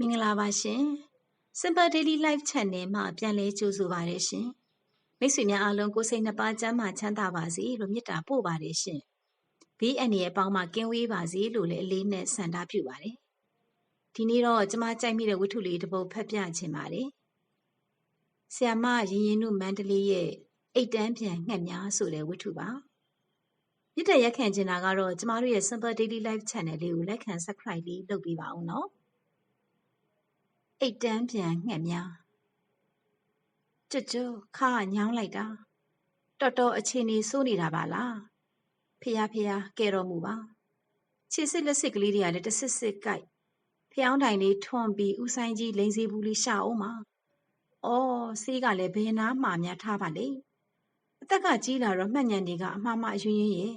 မင်္ဂလာပါရှင် Simple Daily Life Channel မှာပြန်လည်ကြိုဆိုပါရရှင်မိတ်ဆွေများအားလုံးကိုယ်စိတ်နှစ်ပါးကျန်းမာချမ်းသာပါစေလို့မေတ္တာပို့ပါတယ်ရှင်ဘေးအန္တရာယ်အပေါင်းမှာကင်းဝေးပါစေလို့လည်းအလေးနဲ့ဆန္ဒပြုပါတယ်ဒီနေ့တော့ကျမကြိုက်မိတဲ့ဝတ္ထုလေးတစ်ပုဒ်ဖတ်ပြချင်ပါတယ်ဆ iam မရင်ရင်တို့မန္တလေးရဲ့အိတ်တန်းပြန်ငှက်များဆိုတဲ့ဝတ္ထုပါမြစ်တဲ့ရက်ခံချင်တာကတော့ကျမတို့ရဲ့ Simple Daily Life Channel လေးကိုလက်ခံ Subscribe လေးလုပ်ပေးပါဦးနော် အိတ်တန်းပြန်ငှက်များကျွတ်ကျွတ်ခါညောင်းလိုက်တာတော်တော်အခြေအနေစိုးနေတာပါလားဖះဖះကဲတော်မူပါခြေစစ်လက်စစ်ကလေးတွေကလည်းတဆစ်စစ်ကြိုက်ဖျောင်းတိုင်လေးထွန်ပြီးဥဆိုင်ကြီးလိန်စီဘူးလေးရှာအောင်ပါအော်ဆေးကလည်းဘယ်နာမှများထားပါလေအသက်ကကြီးလာတော့မှတ်ညံတွေကအမှားမှအယွင်းရင်ရဲ့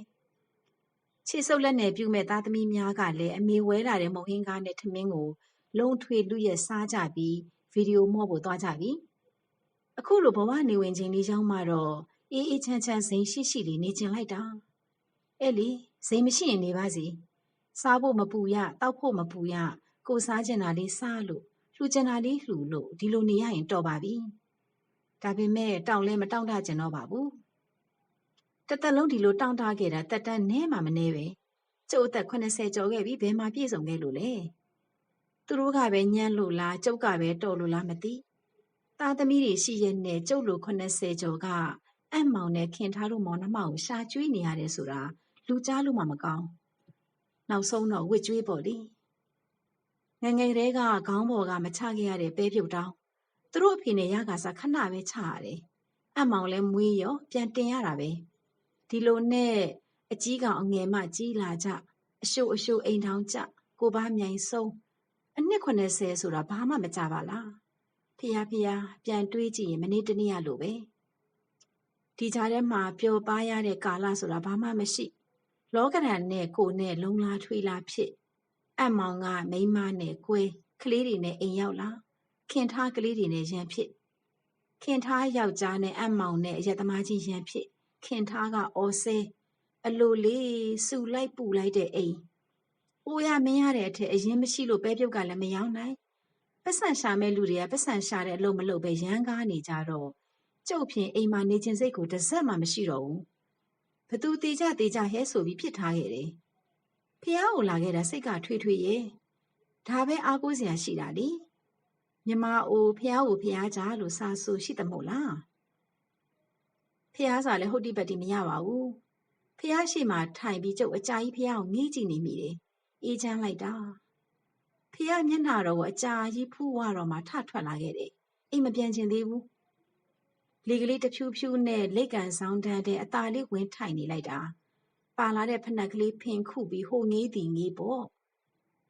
ခြေဆုပ်လက်နဲ့ပြုမဲ့သားသမီးများကလည်းအမေဝဲလာတဲ့မုံဟင်းကားနဲ့ထမင်းကို လုံးထွေလူရဲ့စားကြပြီးဗီဒီယိုမော့ဖို့သွားကြပြီအခုလိုဘဝနေဝင်ခြင်းလေးကြောင်းမှတော့အေးအေးချမ်းချမ်းစိန်ရှိရှိလေးနေကျင်လိုက်တာအဲ့လေစိန်မရှိရင်နေပါစီစားဖို့မပူရတောက်ဖို့မပူရကိုစားကျင်တာလေးစားလို့လှူကျင်တာလေးလှူလို့ဒီလိုနေရရင်တော်ပါပြီဒါပေမဲ့တောင်းလဲမတောင်းတကျင်တော့ပါဘူးတသက်လုံးဒီလိုတောင်းတခဲ့တာတက်တန်းနဲမှမနေပဲကျုပ်အသက်80ကျော်ခဲ့ပြီဘယ်မှာပြည့်စုံခဲ့လို့လဲ သူတို့ကပဲညံ့လို့လားကျုပ်ကပဲတော်လို့လားမသိသားသမီးတွေရှိရဲ့နဲ့ကျုပ်လို80ကျော်ကအံ့မောင်နဲ့ခင်ထားလို့မောင်နှမကိုရှာကျွေးနေရတယ်ဆိုတာလူကြားလို့မှမကောင်းနောက်ဆုံးတော့ဝစ်ကျွေးပေါ့လေငယ်ငယ်တည်းကခေါင်းပေါ်ကမချခဲ့ရတဲ့ပဲပြုတ်တောင်းသူတို့အဖေနဲ့ရကစားခဏပဲချရတယ်အံ့မောင်လဲမွေးရောပြန်တင်ရတာပဲဒီလိုနဲ့အကြီးကောင်အငယ်မှကြီးလာကြအရှို့အရှို့အိမ်ထောင်ကြကိုပါမြိုင်ဆုံး အနှစ်80ဆိုတာဘာမှမကြပါလားဖះဖះပြန်တွေးကြည့်ရင်မနေ့တနေ့ရလို့ပဲဒီကြားထဲမှာပျော်ပါရတဲ့ကာလဆိုတာဘာမှမရှိ လောကဓာတ်နဲ့ကိုယ်နဲ့လုံလာထွေလာဖြစ်အမောင်ကမိန်းမနဲ့ကွဲကလေးတွေနဲ့အိမ်ရောက်လာခင်ထားကလေးတွေနဲ့ရန်ဖြစ်ခင်ထားယောက်ျားနဲ့အမောင်နဲ့အရသမားကြီးရန်ဖြစ်ခင်ထားကအော်ဆဲအလိုလေးစူလိုက်ပူလိုက်တဲ့အိမ် အိုးရမင်းရတဲ့အထက်အရင်မရှိလို့ပဲပြုတ်ကလည်းမယောင်းနိုင်ပတ်စံရှာမဲ့လူတွေကပတ်စံရှာတဲ့အလုပ်မလုပ်ပဲရမ်းကားနေကြတော့ကျုပ်ဖြင့်အိမ်မှာနေခြင်းစိတ်ကိုတစ်စက်မှမရှိတော့ဘူးဘသူတေကြတေကြဟဲဆိုပြီးဖြစ်ထားခဲ့တယ်ဖះကိုလာခဲ့တာစိတ်ကထွေထွေရဲ့ဒါပဲအားကိုးစရာရှိတာလေမြမအိုဖះကိုဖះကြလို့စာဆိုရှိတယ်မို့လားဖះစာလည်းဟုတ်တိပတ်တိမရပါဘူးဖះရှိမှထိုင်ပြီးကျုပ်အကြာကြီးဖះကိုငေးကြည့်နေမိတယ် အေးချမ်းလိုက်တာဖះမျက်နှာတော်ကိုအကြာကြီးဖူးဝတော့မှထထွက်လာခဲ့တယ်အိမ်မပြန်ချင်သေးဘူးလေကလေးတဖြူဖြူနဲ့လက်ကန်ဆောင်တန်းတဲ့အตาလေးဝင်ထိုင်နေလိုက်တာပါလာတဲ့ဖနက်ကလေးဖင်ခုပြီးဟိုငေးသည်ငေးပေါ့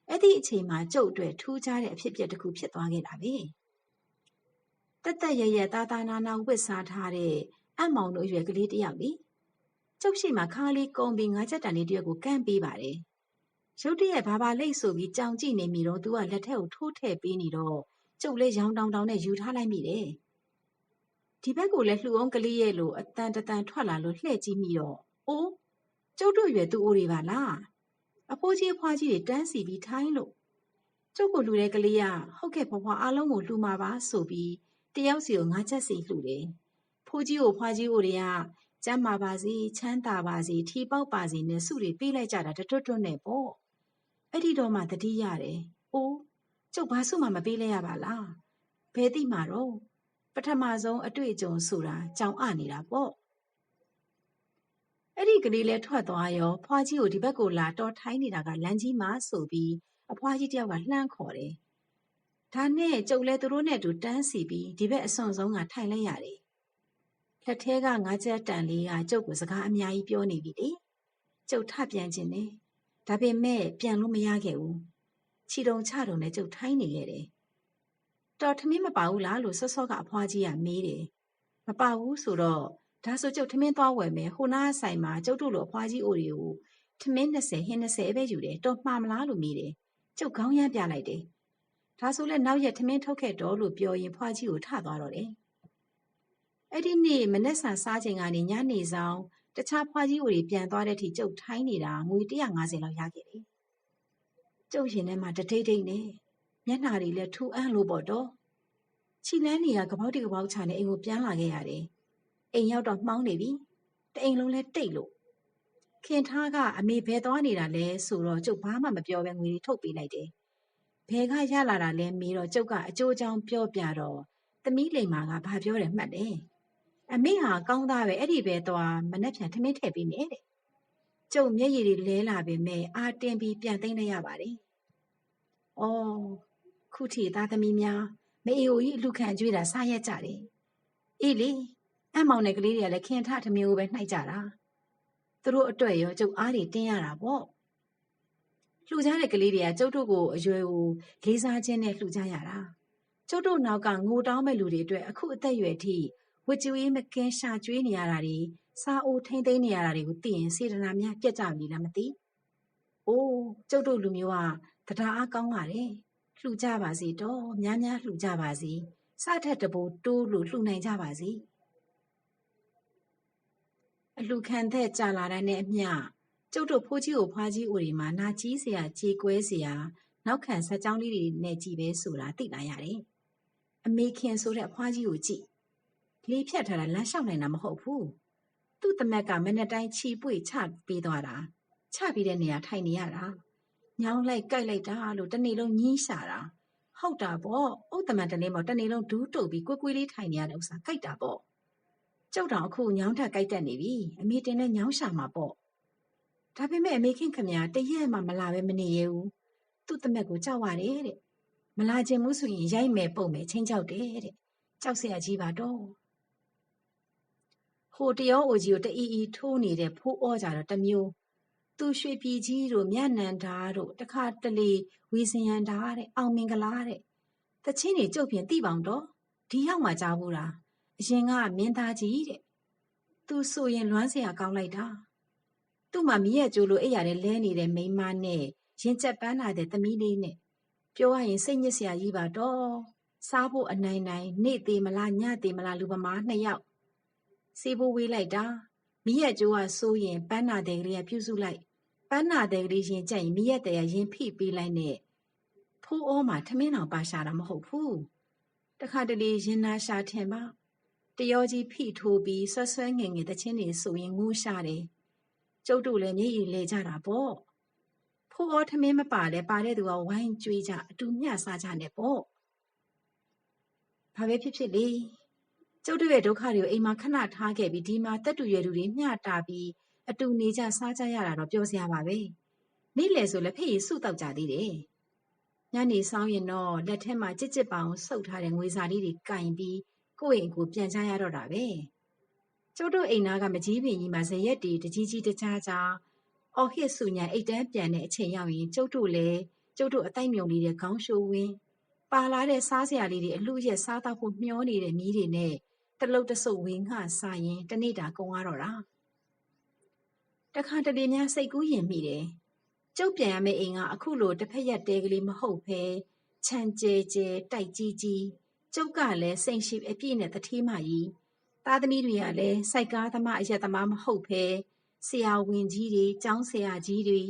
အဲ့ဒီအချိန်မှာကျုပ်အတွက်ထူးခြားတဲ့အဖြစ်အပျက်တစ်ခုဖြစ်သွားခဲ့တာပဲတက်တက်ရရတာတာနာနာဝစ်စားထားတဲ့အမောင်တို့ရွယ်ကလေးတယောက်လေကျုပ်ရှိမှခါလေးကုံပြီးငါးချက်တန်လေးတယောက်ကိုကန့်ပေးပါတယ် ရုတ်တရက်ဘာဘာလိတ်ဆိုပြီးကြောင်ကြည့်နေမိတော့သူကလက်ထက်ကိုထိုးထည့်ပေးနေတော့ကျုပ်လည်းရောင်တောင်တောင်နဲ့ယူထားလိုက်မိတယ်ဒီဘက်ကိုလည်းလှူအောင်ကလေးရဲ့လိုအတန်တန်ထွက်လာလို့လှဲ့ကြည့်မိတော့အိုးကျုပ်တို့ရွယ်သူအိုတွေပါလားအဖိုးကြီးအဖွားကြီးတွေတန်းစီပြီးထိုင်းလို့ကျုပ်ကိုလှူတဲ့ကလေးကဟုတ်ကဲ့ဖွားဖွားအားလုံးကိုလှူမှာပါဆိုပြီးတယောက်စီကိုငါးချက်စီလှူတယ်ဖိုးကြီးကိုဖွားကြီးကိုတွေကကျမ်းမာပါစေချမ်းသာပါစေထီပေါက်ပါစေနဲ့စုတွေပေးလိုက်ကြတာတွတ်တွတ်နဲ့ပေါ့ အဲ့ဒီတော့မှတတိရတယ်။အိုးကျုပ်ဘာစုမှမပေးလဲရပါလား။ဘယ်တိမှာတော့ပထမဆုံးအတွေ့အကြုံဆိုတာကြောင်အနေတာပေါ့။အဲ့ဒီကလေးလဲထွက်သွားရောဖွားကြီးကိုဒီဘက်ကိုလာတော်ထိုင်းနေတာကလမ်းကြီးမှာဆိုပြီးအဖွားကြီးတယောက်ကလှမ်းခေါ်တယ်။ဒါနဲ့ကျုပ်လဲသူတို့နဲ့တူတန်းစီပြီးဒီဘက်အစွန်ဆုံးကထိုင်လိုက်ရတယ်။လက်ထဲကငါးချက်တန်လေးကကျုပ်ကိုစကားအများကြီးပြောနေပြီလေ။ကျုပ်ထပြန်ခြင်းနဲ့ ဒါပေမဲ့ပြန်လို့မရခဲ့ဘူးခြီတုံချတုံနဲ့ကျုပ်ထိုင်းနေခဲ့တယ်တော်ထမင်းမပါဘူးလားလို့စောစောကအဖွားကြီးကမေးတယ်မပါဘူးဆိုတော့ဒါဆိုကျုပ်ထမင်းသွားဝယ်မယ်ဟိုနားဆိုင်မှာကျုပ်တို့လိုအဖွားကြီးအိုတွေကိုထမင်း20ဟင်း20ပဲယူတယ်တော်မှားမလားလို့မေးတယ်ကျုပ်ခေါင်းရမ်းပြလိုက်တယ်ဒါဆိုလဲနောက်ရက်ထမင်းထုတ်ခဲ့တော့လို့ပြောရင်ဖွားကြီးကိုထသွားတော့တယ်အဲ့ဒီနေ့မနေ့ဆန်စားချိန်ကနေညနေဆောင် တခြားဖွားကြီးဝတွေပြန်သွားတဲ့အထိကျုပ်ထိုင်းနေတာငွေ150လောက်ရခဲ့တယ်။ကျုပ်ရင်ထဲမှာတထိတ်ထိတ်နဲ့မြမျက်နှာတွေလည်းထူအံ့လို့ပေါ့တော့ခြိလန်းနေရကပောက်တိကပောက်ချနဲ့အိမ်ကိုပြန်လာခဲ့ရတယ်အိမ်ရောက်တော့မှောင်းနေပြီတအိမ်လုံးလဲတိတ်လို့ခင်ထားကအမေဘဲသွားနေတာလဲဆိုတော့ကျုပ်ဘာမှမပြောဘဲငွေတွေထုတ်ပေးလိုက်တယ်ဘဲကရလာတာလဲမေးတော့ကျုပ်ကအကျိုးအကြောင်းပြောပြတော့သမီးလိမ္မာကဘာပြောတယ်မှတ်တယ် အမေဟာကောင်းသားပဲအဲ့ဒီပဲသွားမနှက်ဖြန်ထမင်းထည့်ပေးမယ်တဲ့ကျုပ်မျက်ရည်တွေလဲလာပေမဲ့အာတင်ပြီးပြန်သိမ့်လိုက်ရပါတယ်။အော်ခုထိသားသမီးများမအေအိုကြီးအလူခံကြွေးတာစားရက်ကြတယ်။အေးလေအမောင်နဲ့ကလေးတွေကလည်းခင်ထထမင်းကိုပဲနှိုက်ကြတာ။သူတို့အတွက်ရောကျုပ်အားတွေတင်းရတာပေါ့။လှူကြတဲ့ကလေးတွေကကျုပ်တို့ကိုအရွယ်ကိုလေးစားခြင်းနဲ့လှူကြရတာ။ကျုပ်တို့နောက်ကငိုတောင်းမဲ့လူတွေအတွက်အခုအသက်အရွယ်ထိ ဝကြွေးမကင်းရှာကျွေးနေရတာတွေစားအိုးထိမ့်သိမ်းနေရတာတွေကိုသိရင်စေတနာများပြတ်ကြပြီလားမသိ။အိုးကျုပ်တို့လူမျိုးကတရားအားကောင်းပါတယ်။လှူကြပါစေတော့များများလှူကြပါစေ။စထက်တပိုးတိုးလို့လှူနိုင်ကြပါစေ။အလှခံသက်ကြာလာတဲ့နဲ့အမျှကျုပ်တို့ဖိုးကြီးကိုဖွားကြီးအိုတွေမှာနာကြီးเสียကြေကွဲเสียနောက်ခံဆက်ကြောင်းလေးတွေနဲ့ကြည်ပဲဆိုတာသိလာရတယ်။အမေခင်ဆိုတဲ့အဖွားကြီးကိုကြည့် လေဖြတ်ထားတာလမ်းလျှောက်နိုင်တာမဟုတ်ဘူးသူ့တမက်ကမနေ့တိုင်းချီပွေချပေးသွားတာချပြီးတဲ့နေရာထိုင်နေရတာညောင်းလိုက်ကြိုက်လိုက်တာလို့တနေ့လုံးညင်းရှာတာဟုတ်တာပေါ့ဥတ္တမန်တနေ့မှတနေ့လုံးဒူးတုပ်ပြီးကွေးကွေးလေးထိုင်နေရတဲ့ဥစ္စာကြိုက်တာပေါ့ကျုပ်တော်အခုညောင်းထက်ကြိုက်တတ်နေပြီအမေတင်နဲ့ညောင်းရှာမှာပေါ့ဒါပေမဲ့အမေခင်ခမရတရက်မှမလာပဲမနေရဘူးသူ့တမက်ကိုကြောက်ရတယ်တဲ့မလာခြင်းမှုဆိုရင်ရိုက်မယ်ပုံမယ်ချင်းချောက်တယ်တဲ့ကြောက်စရာကြီးပါတော့ ဟိုတရောအိုကြီးကိုတအီအီထိုးနေတဲ့ဖိုးအောကြတော့တမျိုးသူရွှေပြည်ကြီးတို့မြတ်နန္ဒာတို့တခါတလေဝီစင်ရန်ဒါတဲ့အောင်မင်္ဂလာတဲ့တချင်းတွေကြုတ်ပြင်တိပောင်တော့ဒီရောက်မှကြားဘူးလားအရင်ကမင်းသားကြီးတဲ့သူဆိုရင်လွမ်းစရာကောင်းလိုက်တာသူ့မှာမိရဲ့ကျိုးလိုအိရာနဲ့လဲနေတဲ့မိန်းမနဲ့ရင်ကျက်ပန်းလာတဲ့သမီးလေးနဲ့ပြောရရင်စိတ်ညစ်စရာကြီးပါတော့စားဖို့အနိုင်နိုင်နေသေးမလားညသေးမလားလူပမာနှစ်ယောက် ဆေးဖိုးဝေးလိုက်တာမိရက်ကျိုးကစိုးရင်ပန်းနာတဲ့ကလေးကပြုစုလိုက်ပန်းနာတဲ့ကလေးရင်ကြက်ရင်မိရက်တဲ့ကရင်ဖိပေးလိုက်နဲ့ဖိုးအောမှာထမင်းအောင်ပါရှာတာမဟုတ်ဘူးတခါတလေရင်နာရှာထင်ပါတယောကြီးဖိထိုးပြီးဆွဆွဲငင်ငင်တချင်းတွေဆိုရင်ငိုးရှာတယ်ကျုပ်တို့လည်းမျက်ရည်လဲကြတာပေါ့ဖိုးအောထမင်းမပါလဲပါတဲ့သူကဝိုင်းကြွေးကြအတူမျှစားကြနဲ့ပေါ့ဘာပဲဖြစ်ဖြစ်လေ ကျုပ်တို့ရဲ့ဒုက္ခတွေကိုအိမ်မှာခဏထားခဲ့ပြီးဒီမှာတက်တူရွယ်သူတွေမျှတာပြီးအတူနေကြစားကြရတာတော့ပြောစရာပါပဲနေ့လယ်ဆိုလည်းဖေးရစုတောက်ကြသေးတယ်ညနေဆောင်ရင်တော့လက်ထဲမှာကြစ်ကြစ်ပောင်ဆုပ်ထားတဲ့ငွေစာလေးတွေကင်ပြီးကိုယ့်အိမ်ကိုပြန်ချရတော့တာပဲကျုပ်တို့အိမ်သားကမကြီးပင်ကြီးမှာဇရက်တီတကြီးကြီးတကြားကြားအော်ဟစ်ဆူညာအိတ်တန်းပြန်တဲ့အချိန်ရောက်ရင်ကျုပ်တို့လည်းကျုပ်တို့အတိုက်မြုံလေးတဲ့ခေါင်းရှိုးဝင်း ပါလာတဲ့စားစရာလေးတွေအလှရက်စားတော့ဖို့မျောနေတဲ့မီးတွေနဲ့တလုတ်တဆုပ်ဝင်းငှစားရင်တနေ့တာကုန်သွားတော့တာတခါတလေများစိတ်ကူးရင်မိတယ်ကျုပ်ပြန်ရမယ့်အိမ်ကအခုလိုတစ်ဖက်ရက်တဲကလေးမဟုတ်ဘဲခြံကျဲကျဲတိုက်ကြီးကြီးကျုပ်ကလည်းစိန်ရှိအပြည့်နဲ့တတိမကြီးသားသမီးတွေကလည်းစိုက်ကားသမားအရက်သမားမဟုတ်ဘဲဆရာဝန်ကြီးတွေကျောင်းဆရာကြီးတွေ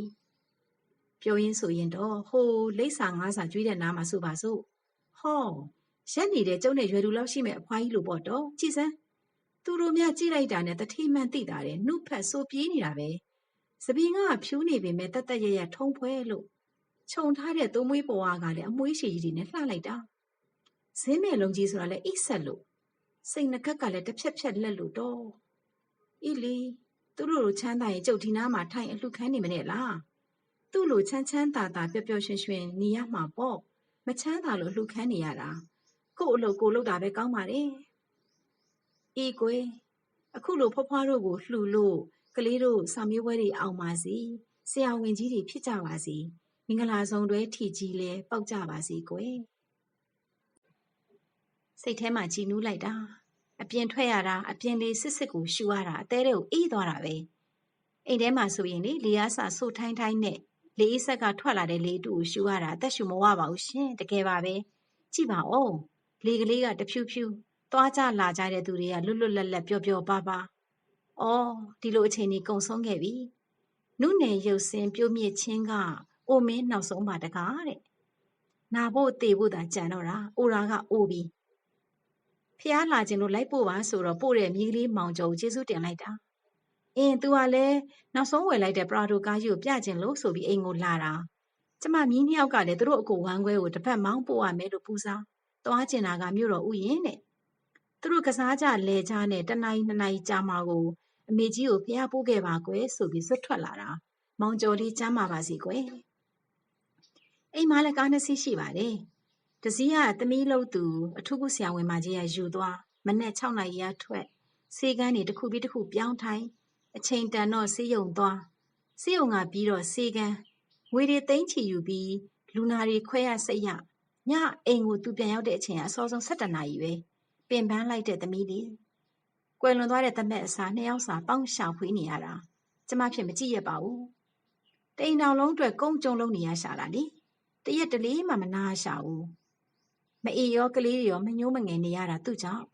ပြောရင်းဆိုရင်တော့ဟိုလိပ်စာငါးစာကျွေးတဲ့နားမှာဆိုပါစို့ ဟောရက်နေတဲ့ကျုံနဲ့ရွယ်သူလောက်ရှိမဲ့အဖွားကြီးလိုပေါ့တော့ကြည်စမ်းသူတို့များကြည့်လိုက်တာနဲ့တထိမှန်သိတာတယ်နှုတ်ဖက်ဆိုပြေးနေတာပဲစပင်းကဖြူးနေပေမဲ့တတ်တရရထုံဖွဲလို့ခြုံထားတဲ့သုံးမွေးပေါ်ကလည်းအမွှေးရှည်ကြီးတွေနဲ့လှလိုက်တာဇင်းမဲ့လုံးကြီးဆိုတာလည်းအိတ်ဆက်လို့စိတ်နှကက်ကလည်းတစ်ဖြက်ဖြက်လက်လို့တော့အီလီသူတို့လိုချမ်းသာရင်ကျုပ်ဒီနားမှာထိုင်အလှခန်းနေမနဲ့လားသူ့လိုချမ်းချမ်းသာသာပျော်ပျော်ရွှင်ရွှင်နေရမှာပေါ့ မချမ်းသာလို့လှခန်းနေရတာကို့အလုပ်ကိုလုပ်တာပဲကောင်းပါတယ်အေးကွယ်အခုလိုဖွားဖွားတို့ကိုလှူလို့ကလေးတို့ဆောင်မျိုးပွဲတွေအောင်ပါစီဆရာဝန်ကြီးတွေဖြစ်ကြပါစီမင်္ဂလာဆောင်တွဲထီကြီးလဲပေါက်ကြပါစီကွယ်စိတ်ထဲမှာကြည်နူးလိုက်တာအပြင်ထွက်ရတာအပြင်လေးစစ်စစ်ကိုရှူရတာအသေးတွေကိုအေးသွားတာပဲအိမ်ထဲမှာဆိုရင်လေလေအားစာဆိုထိုင်းထိုင်းနဲ့ လေအေးဆက်ကထွက်လာတဲ့လေတူကိုရှူရတာအသက်ရှူမဝပါဘူးရှင်တကယ်ပါပဲကြည့်ပါဦးလေကလေးကတဖြူဖြူသွားကြလာကြတဲ့သူတွေကလွတ်လွတ်လပ်လပ်ပျော်ပျော်ပါပါ။အော်ဒီလိုအချိန်ကြီးကုံဆုံးခဲ့ပြီ။နုနယ်ရုပ်စင်ပြိုးမြစ်ချင်းကအိုမင်းနောက်ဆုံးပါတကားတဲ့နာဖို့တေဖို့သာကြံတော့တာအိုရာကအိုပြီးဖះလာခြင်းလို့လိုက်ပို့ပါဆိုတော့ပို့တဲ့မြေကလေးမောင်ကျော်ကိုကျေးဇူးတင်လိုက်တာ အင်း तू ကလည်းနောက်ဆုံးဝယ်လိုက်တဲ့ပရာဒိုကားကြီးကိုပြကျင်လို့ဆိုပြီးအိမ်ကိုလာတာကျမမြင်းနှစ်ယောက်ကလည်းသူတို့အကိုဝမ်းခွဲကိုတစ်ဖက်မောင်းပို့ရမယ်လို့ပူစားသွားကျင်တာကမြို့တော်ဥယျင်တဲ့သူတို့ကစားကြလဲကြနဲ့တနိုင်နှစ်နိုင်ကြာမှာကိုအမေကြီးကိုဖះပို့ခဲ့ပါကွယ်ဆိုပြီးစွတ်ထွက်လာတာမောင်ကျော်လေးကျမ်းပါပါစီကွယ်အိမ်မှာလည်းကားနှစ်စီးရှိပါတယ်တစည်းကသမီးလို့သူအထုခုဆရာဝန်မကြီးကယူသွားမနဲ့6နာရီရထွက်ဆေးကန်းတွေတစ်ခုပြီးတစ်ခုပြောင်းထိုင် အချိန်တန်တော့ဆေးရုံသွားဆေးရုံကပြီးတော့ဆေးကန်းငွေတွေသိမ်းချီယူပြီးလူနာတွေခွဲရစိတ်ရညအိမ်ကိုသူပြန်ရောက်တဲ့အချိန်ကအစောဆုံး7နာရီပဲပင်ပန်းလိုက်တဲ့သမီးလေးကွယ်လွန်သွားတဲ့သမက်အစားနှစ်ယောက်စာပေါင်းရှာဖွေးနေရတာကျမဖြစ်မကြည့်ရပါဘူးတိမ်တောင်လုံးအတွက်ကုန်းကြုံလုံးနေရရှာတာလေတရက်တလေးမှမနာရှာဘူးမအေရောကလေးတွေရောမညှိုးမငယ်နေရတာသူ့ကြောင့်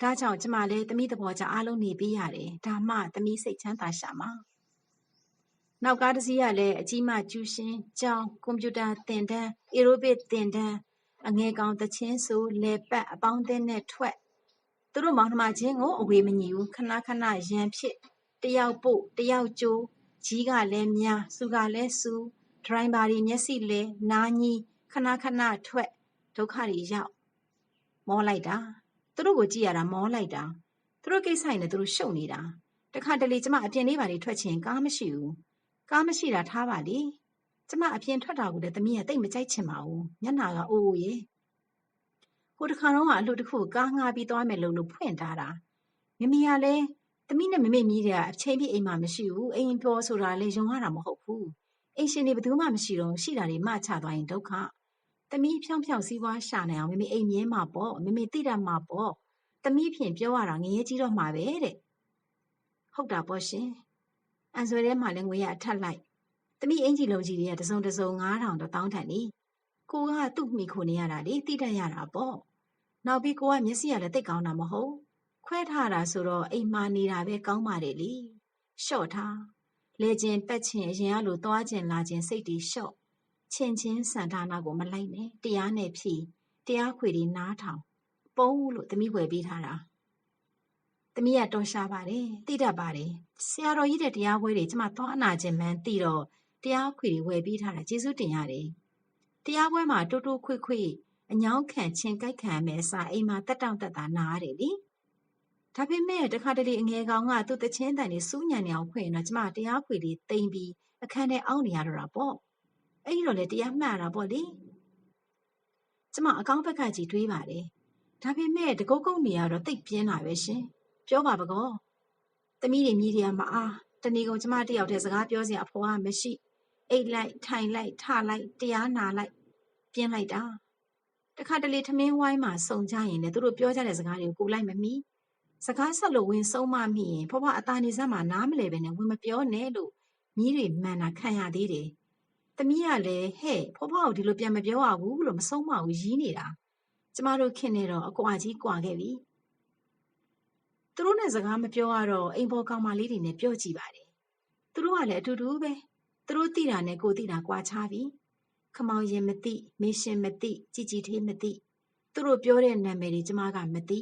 ဒါကြောင့်ကျမလည်းသမီးသဘောကြအားလုံးနေပေးရတယ်ဒါမှသမီးစိတ်ချမ်းသာရှာမှာနောက်ကားတစ်စီးကလည်းအကြီးမကျူးရှင်ကျောင်းကွန်ပျူတာသင်တန်းအေရိုဘစ်သင်တန်းအငယ်ကောင်တချင်းဆိုလေပတ်အပေါင်းအသင်းနဲ့ထွက်သူတို့မောင်နှမချင်းကိုအဝေးမညီဘူးခဏခဏရန်ဖြစ်တယောက်ပို့တယောက်ကျိုးကြီးကလည်းများစူကလည်းစူဒရိုင်ဘာတွေမျက်စိလဲနားကြီးခဏခဏထွက်ဒုက္ခတွေရောက်မောလိုက်တာ သူတို့ကိုကြည့်ရတာမောလိုက်တာသူတို့ကိစ္စရင်လည်းသူတို့ရှုပ်နေတာတခါတလေကျမအပြင်လေးပါနေထွက်ချင်ကားမရှိဘူးကားမရှိတာထားပါလေကျမအပြင်ထွက်တာကိုလည်းသမီးကတိတ်မကြိုက်ချင်ပါဘူးမျက်နာကအိုးအိုးရဲ့ဟိုတခါတော့ကအလှတစ်ခုကားငှားပြီးသွားမယ်လို့လို့ဖွင့်ထားတာမမေကလည်းသမီးနဲ့မမေမြည်တဲ့အချိန်ပြည့်အိမ်မှာမရှိဘူးအိမ်ပြောဆိုတာလည်းယုံရတာမဟုတ်ဘူးအိမ်ရှင်တွေဘယ်သူမှမရှိတော့ရှိတာတွေမှချသွားရင်ဒုက္ခ သမီးဖြောင်းဖြောင်းစည်းပွားရှာနေအောင်မမေအိမ်မြင်းမှာပေါ့မမေသိတတ်မှာပေါ့သမီးဖြင့်ပြောရတာငရဲကြီးတော့မှာပဲတဲ့ဟုတ်တာပေါ့ရှင်အန်ဆွဲထဲမှာလည်းငွေရအထက်လိုက်သမီးအင်ကြီးလုံးကြီးတွေကတစုံတစုံ9000တောင်းထန်နေကိုကသူ့မိခိုနေရတာလေတိတတ်ရတာပေါ့နောက်ပြီးကိုကမျက်စိကလည်းတိတ်ကောင်းတာမဟုတ်ခွဲထားတာဆိုတော့အိမ်မာနေတာပဲကောင်းပါတယ်လေရှော့ထားလေကျင်ပက်ချင်အရင်ကလိုသွားကျင်လာကျင်စိတ်တီရှော့ ချင်ချင်းစန္ဒနာကိုမလိုက်နဲ့တရားနဲ့ဖြီးတရားခွေတွေနားထောင်ပုံးလို့သမီးဝယ်ပေးထားတာသမီးကတော်ရှားပါတယ်တိတတ်ပါတယ်ဆရာတော်ကြီးတဲ့တရားပွဲတွေကျမသွားအနာခြင်းမှန်းသိတော့တရားခွေတွေဝယ်ပေးထားတာကျေးဇူးတင်ရတယ်တရားပွဲမှာတိုးတိုးခွေခွေအညောင်းခံချင်းကြိုက်ခံမယ်အစားအိမ်မှာတက်တောင့်တက်တာနားရတယ်လေဒါပေမဲ့တခါတလေအငယ်ကောင်ကသူ့တချင်းတန်နေစူးညံနေအောင်ဖွင့်တော့ကျမတရားခွေလေးတိမ်ပြီးအခန်းထဲအောင်းနေရတော့တာပေါ့ အဲ့ဒီတော့လေတရားမှတ်တာပေါ့လေကျမအကောင်းဘက်ကကြီးတွေးပါတယ်ဒါပေမဲ့တကုတ်ကုတ်နေရတော့တိတ်ပြင်းတာပဲရှင်ပြောပါပကောသမီးတွေမြည်တွေကမအားတဏီကုံကျမတယောက်တည်းစကားပြောစရာအဖေကမရှိအိတ်လိုက်ထိုင်လိုက်ထလိုက်တရားနာလိုက်ပြင်းလိုက်တာတခါတလေထမင်းဝိုင်းမှာစုံကြရင်လည်းသူတို့ပြောကြတဲ့စကားတွေကိုကိုလိုက်မမီစကားဆက်လို့ဝင်ဆုံးမမိရင်ဖွားဖွားအသားနေစမ်းမှာနားမလဲပဲနဲ့ဝင်မပြောနဲ့လို့မြည်တွေမှန်တာခံရသေးတယ် သမီးကလည်းဟဲ့ဖွားဖွားကိုဒီလိုပြန်မပြောရဘူးလို့မဆုံးမဘူးရီးနေတာကျမတို့ခင်နေတော့အကွာကြီးကွာခဲ့ပြီသူတို့နဲ့စကားမပြောရတော့အိမ်ပေါ်ကောင်မလေးတွေနဲ့ပြောကြည့်ပါတယ်သူတို့ကလည်းအတူတူပဲသူတို့သိတာနဲ့ကိုသိတာကွာခြားပြီခမောင်ရင်မသိမေရှင်မသိကြည်ကြည်သေးမသိသူတို့ပြောတဲ့နာမည်တွေကျမကမသိ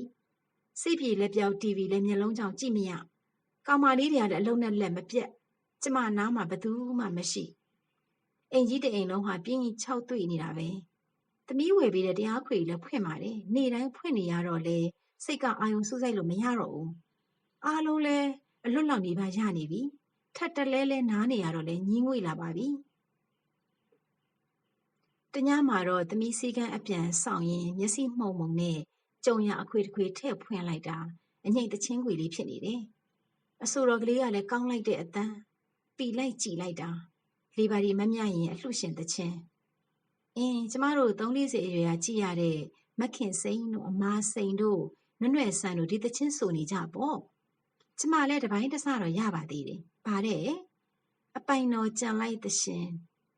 စိတ်ပြေလက်ပြောက် TV လည်းမျက်လုံးကြောင်ကြည့်မရကောင်မလေးတွေကလည်းအလုံးနဲ့လက်မပြတ်ကျမနားမှာဘသူမှမရှိ အိမ်ကြီးတအိမ်လုံးဟာပြင်းကြီး၆တွေ့နေတာပဲသမီးဝယ်ပေးတဲ့တရားခွေလည်းဖွင့်ပါတယ်နေတိုင်းဖွင့်နေရတော့လေစိတ်ကအာယုံစူးစိုက်လို့မရတော့ဘူးအားလုံးလဲအလွတ်လောက်နေပါရနေပြီထက်တလဲလဲနားနေရတော့လဲညင်းငွေလာပါပြီတညမှာတော့သမီးစည်းကမ်းအပြန်ဆောင်ရင်မျက်စိမှုံမှုံနဲ့ကြုံရအခွေတခွေထည့်ဖွင့်လိုက်တာအငိမ့်တချင်းခွေလေးဖြစ်နေတယ်အဆိုတော်ကလေးကလည်းကောင်းလိုက်တဲ့အတန်းပီလိုက်ကြည်လိုက်တာ လေပါဒီမမြရင်အလှရှင်တချင်းအင်းကျမတို့340အရွယ်ကကြည်ရတဲ့မခင်စိန်တို့အမားစိန်တို့နွဲ့နွဲ့ဆန်းတို့ဒီတချင်းဆိုနေကြပေါ့ကျမလည်းတပိုင်းတစတော့ရပါသေးတယ်ဗါတဲ့အပိုင်တော်ကြံလိုက်သရှင်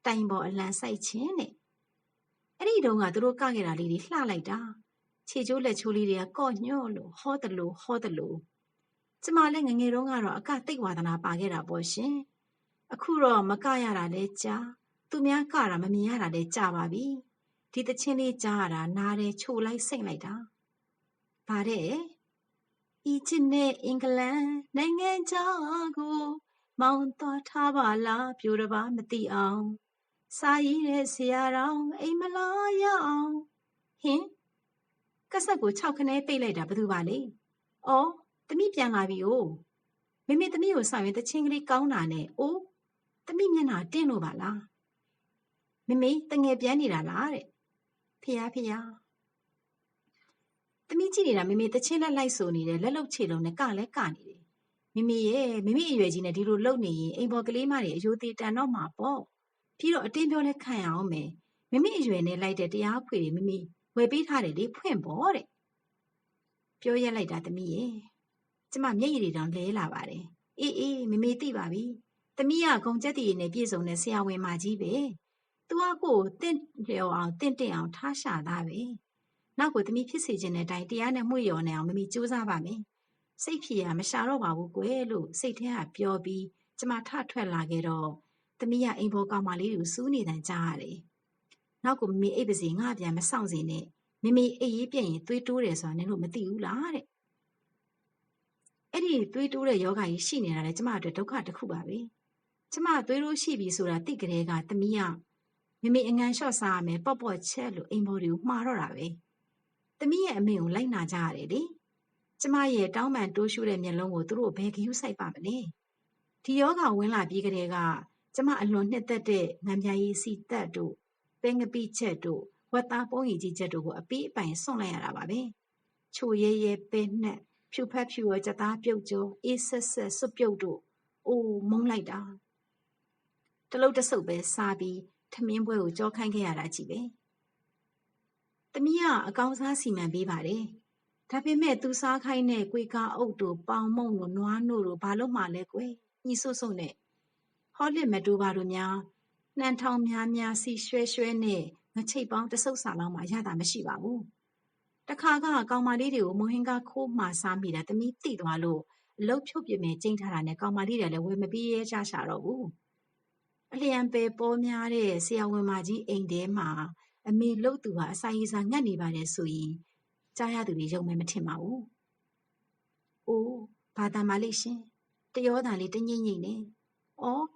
တိုင်ပေါ်အလံဆိုင်ခြင်းတဲ့အဲ့ဒီတုန်းကသူတို့ကခဲ့တာလေးတွေလှလိုက်တာခြေချိုးလက်ချိုးလေးတွေကကော့ညော့လို့ဟောတယ်လို့ဟောတယ်လို့ကျမလည်းငငယ်တုန်းကတော့အကတိတ်ဝါဒနာပါခဲ့တာပေါ့ရှင် အခုတော့မကရတာလဲကြာသူများကတာမမြင်ရတာလဲကြာပါပြီဒီတချင်းလေးကြားရတာနားထဲချိုလိုက်စိတ်လိုက်တာဗါတဲ့အီဂျစ်နဲ့အင်္ဂလန်နိုင်ငံသားကိုမောင်းသွားထားပါလားပြိုတပါမသိအောင်စာရေးတဲ့ဆရာတော်အိမ်မလာရအောင်ဟင်ကက်ဆက်ကို6ခနဲပိတ်လိုက်တာဘယ်သူပါလဲ။အော်သမီးပြန်လာပြီ哦။မေမေသမီးကိုဆောင်ရင်တချင်းကလေးကောင်းတာနဲ့အိုး သမီးမျက်နှာတင်းလို့ပါလား။မေမေတငယ်ပြန်နေတာလားတဲ့။ဖေယားဖေယားသမီးကြည့်နေတာမေမေတချင်းလက်လိုက်ဆိုနေတယ်လက်လုတ်ခြေလုံးနဲ့ကလည်းကနေတယ်။မေမေရဲ့မေမေအရွယ်ကြီးနဲ့ဒီလိုလုပ်နေရင်အိမ်ပေါ်ကလေးမတွေအယိုးသေးတန်တော့မှာပေါ့။ပြီးတော့အတင်းပြောလဲခံရအောင်မယ်။မေမေအရွယ်နဲ့လိုက်တဲ့တရားဖွေတွေမေမေဝယ်ပေးထားတယ်လေဖွင့်ပေါ့တဲ့ပြောရက်လိုက်တာသမီးရဲ့ကျမမျက်ရည်တွေတောင်လဲလာပါတယ်အေးအေးမမေသိပါပြီ သမီးကဂုံကြက်တည်နဲ့ပြည့်စုံတဲ့ဆရာဝန်မကြီးပဲသူကကိုတင့်လျော်အောင်တင့်တင့်အောင်ထားရှာသားပဲနောက်ကိုသမီးဖြစ်စေခြင်းတဲ့အတိုင်းတရားနဲ့မှု့ရော်နေအောင်မမေစူးစမ်းပါမယ်စိတ်ဖြေရမရှာတော့ပါဘူးကွယ်လို့စိတ်ထဲကပြောပြီးကျမထထွက်လာခဲ့တော့သမီးကအိမ်ဘောကောင်မလေးကိုစူးနေတန်ကြားရတယ်နောက်ကိုမမေအိပ်ပါစေငါပြန်မဆောင်စေနဲ့မမေအိပ်ရေးပြက်ရင်သွေးတိုးတယ်ဆိုတာနင်တို့မသိဘူးလားတဲ့အဲ့ဒီသွေးတိုးတဲ့ယောဂကြီးရှိနေတာလေကျမအတွက်ဒုက္ခတစ်ခုပါပဲ ကျမသွေးတိုးရှိပြီဆိုတာသိကြတဲ့ကသမီးကမမေအငန်လျှော့စားရမယ်ပေါ့ပေါ့ချက်လို့အိမ်ဘော်တွေကိုမှားတော့တာပဲသမီးရဲ့အမေကိုလိုက်နာကြရတယ်လေကျမရဲ့တောင်းပန်တိုးရှုတဲ့မျက်လုံးကိုသူတို့ဘယ်ဂယုစိုက်ပါမလဲဒီယောဂဝင်လာပြီးကြတဲ့ကကျမအလွန်နှစ်သက်တဲ့ငံပြားရည်စီတက်တို့ပဲငပိချက်တို့ဝက်သားပုံးရီကြီးချက်တို့ကိုအပီးအပိုင်စွန့်လိုက်ရတာပါပဲချိုရဲရဲပဲနှက်ဖြူဖက်ဖြူရောကြသားပြုတ်ကျော်အေးဆက်ဆက်စွတ်ပြုတ်တို့အိုးမုန်းလိုက်တာ တလုတ်တဆုပ်ပဲစားပြီးထမင်းပွဲကိုကြောခိုင်းခဲ့ရတာကြီးပဲသမီးကအကောင်းစားစီမံပေးပါတယ်ဒါပေမဲ့သူစားခိုင်းတဲ့ကွေကားအုပ်တို့ပေါင်မုံတို့နွားနို့တို့ဘာလို့မှလဲကွယ်ညီဆုပ်ဆုပ်နဲ့ဟောလစ်မတိုးပါတို့များနှံထောင်များများစီရွှဲရွှဲနဲ့ငချိတ်ပေါင်းတဆုပ်စာလောက်မှရတာမရှိပါဘူးတခါကကောင်မလေးတွေကိုမဟင်ကခိုးမှစားမိတာတမီးတိသွားလို့အလုတ်ဖြုတ်ပြမယ်ကျင်းထားတာနဲ့ကောင်မလေးတွေလည်းဝယ်မပြီးရဲကြရှာတော့ဘူး အလျံပဲပေါ်များတဲ့ဆရာဝန်မကြီးအိမ်ထဲမှာအမေလှုပ်သူဟာအစာရည်စာငတ်နေပါတယ်ဆိုရင်ကြားရသူတွေယုံမယ်မထင်ပါဘူး။အိုးဘာသာမလေးရှင်တရောတန်လေးတငိမ့်ငိမ့်နဲ့။အော်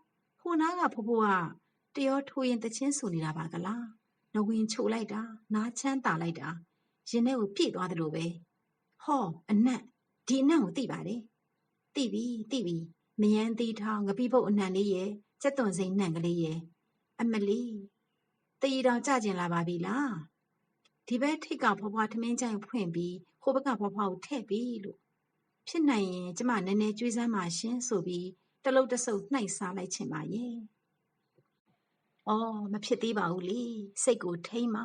ဟိုနားကဖိုးဖိုးကတရောထိုးရင်တချင်းဆူနေတာပါကလား။နဝင်ချိုလိုက်တာနားချမ်းတာလိုက်တာရင်ထဲကိုပြည့်သွားတယ်လို့ပဲ။ဟောအနက်ဒီအနက်ကိုသိပါတယ်။သိပြီသိပြီ မယန်းသီးထောင်းငပိပုတ်အနံလေးရဲ့စက်သွန်စိန်နှံကလေးရဲ့အမလီတရီတောင်ကြကျင်လာပါပြီလားဒီဘက်ထိပ်ကဖွားဖွားထမင်းကြိုင်ဖွင့်ပြီးဟိုဘက်ကဖွားဖွားကိုထည့်ပြီးလို့ဖြစ်နိုင်ရင်ကျမနည်းနည်းကြွေးစမ်းပါရှင်ဆိုပြီးတလုတ်တဆုပ်နှိုက်စားလိုက်ချင်ပါရဲ့။အော်မဖြစ်သေးပါဘူးလေစိတ်ကိုထိမ့်မှ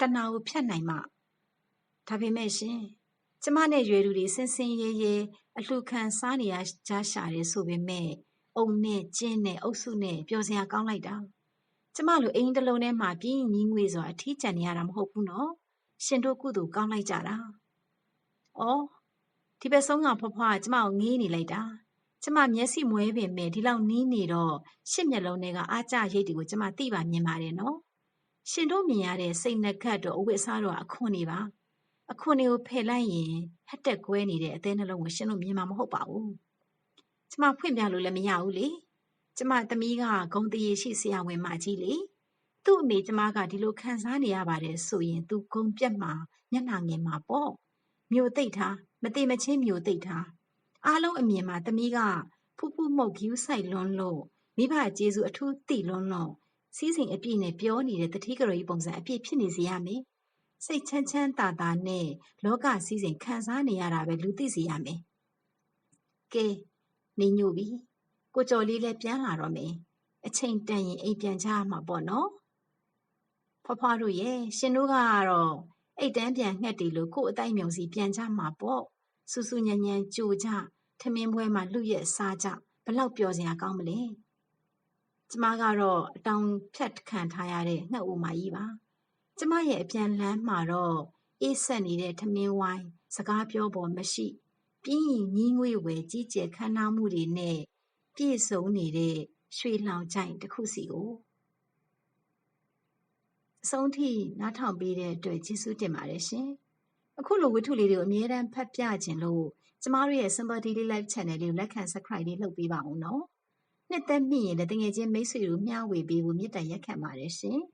တဏှာကိုဖြတ်နိုင်မှဒါပေမဲ့ရှင်ကျမနဲ့ရွယ်သူတွေစင်စင်ရဲရဲ အလှခံစားနေရကြရှာတယ်ဆိုပေမဲ့အုံနဲ့ကျင်းနဲ့အုပ်စုနဲ့ပျော်စရာကောင်းလိုက်တာကျမလိုအိမ်တစ်လုံးထဲမှာပြင်းညီးငွေစွာအထီးကျန်နေရတာမဟုတ်ဘူးနော်ရှင်တို့ကုသိုလ်ကောင်းလိုက်ကြတာ။အော်ဒီဘက်ဆုံးကဖွားဖွားကကျမကိုငေးနေလိုက်တာ။ကျမမျက်စိမွဲပင်မဲ့ဒီလောက်နီးနေတော့ရှစ်မျက်လုံးတွေကအားကြရိတ်တွေကိုကျမသိပါမြင်ပါတယ်နော်။ရှင်တို့မြင်ရတဲ့စိတ်နှက်ခတ်တော့အဝတ်အစားတော့အခွန်နေပါ။ အခွန်တွေကိုဖယ်လိုက်ရင်ဟက်တက်ကွဲနေတဲ့အသေးနှလုံးကိုရှင်တို့မြင်မှာမဟုတ်ပါဘူး။ကျမဖွင့်ပြလို့လည်းမရဘူးလေ။ကျမသမီးကဂုံတရေရှိဆရာဝန်မကြီးလေ။သူ့အမေကျမကဒီလိုခံစားနေရပါတယ်ဆိုရင်သူဂုံပြက်မှာမျက်နှာငယ်မှာပေါ့မြို့သိပ်ထားမသိမချင်းမြို့သိပ်ထားအားလုံးအမြင်မှာသမီးကဖူးဖူးမှုတ်ကျူးဆိုင်လွန်းလို့မိဘကျေးဇူးအထူးသိလွန်းလို့စီးစိမ်အပြည့်နဲ့ပြောနေတဲ့တတိကရောကြီးပုံစံအပြည့်ဖြစ်နေစေရမယ် စိတ်ချမ်းချမ်းသာသာနဲ့လောကစည်းစိမ်ခံစားနေရတာပဲလူသိစေရမယ်ကဲနေညို့ပြီကိုကျော်လေးလည်းပြန်လာတော့မယ်အချိန်တန်ရင်အိမ်ပြန်ကြရမှာပေါ့နော်ဖွားဖွားတို့ရဲ့ရှင်တို့ကတော့အိတ်တန်းပြန်ငှက်တီလို့ကို့အတိုက်မြုံစီပြန်ကြမှာပေါ့စူးစူးညံညံကြိုကြထမင်းပွဲမှာလူရက်စားကြဘလောက်ပျော်စရာကောင်းမလဲကျမကတော့အတောင်ဖြတ်ခံထားရတဲ့ငှက်ဦးမကြီးပါ ကျမရဲ့အပြန်လန်းမှာတော့အေးဆက်နေတဲ့ထမင်းဝိုင်းစကားပြောပေါ်မရှိပြင်းရင်ညီးငွေဝယ်ကြီးကျယ်ခမ်းနားမှုတွေနဲ့ပြည့်စုံနေတဲ့ရွှေလောင်ကြိုင်တစ်ခုစီကိုအဆုံးထိနားထောင်ပေးတဲ့အတွက်ကျေးဇူးတင်ပါတယ်ရှင်။အခုလိုဝတ္ထုလေးတွေကိုအမြဲတမ်းဖတ်ပြခြင်းလို့ကျမတို့ရဲ့ Simple Daily Life Channel လေးကိုလက်ခံ Subscribe လေးလုပ်ပေးပါဦးနော်။နှစ်သက်မိရင်လည်းတကယ်ချင်းမိတ်ဆွေတို့မျှဝေပေးဖို့မေတ္တာရက်ခံပါတယ်ရှင်။